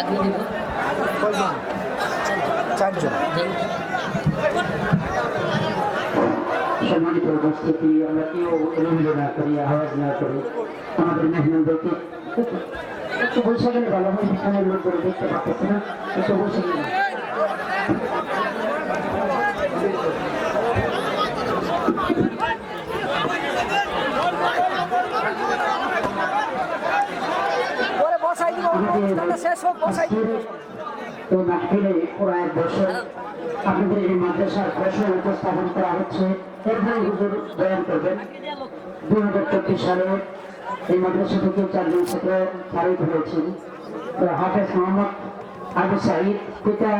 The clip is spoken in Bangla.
দিয়ে দিব কয়জন চারজন সম্মানিত উপস্থিতি আমরা কেউ এলোমেলো না করি আওয়াজ না করি আমাদের মেহমানদেরকে একটু- একটু বসে গেলে ভালো হয় পিছনের লোকগুলো দেখতে পাচ্ছি না একটু বসে আপনাদের এই মাদ্রাসার ফসল উপস্থাপন করা হচ্ছে। এরপরে হুজুর বয়ান করবেন। দুই হাজার চব্বিশ সালে এই মাদ্রাসা থেকে চারজন ছাত্র ফারিক হয়েছেন। হাফেজ মোহাম্মদ আবু সাইদ পিতা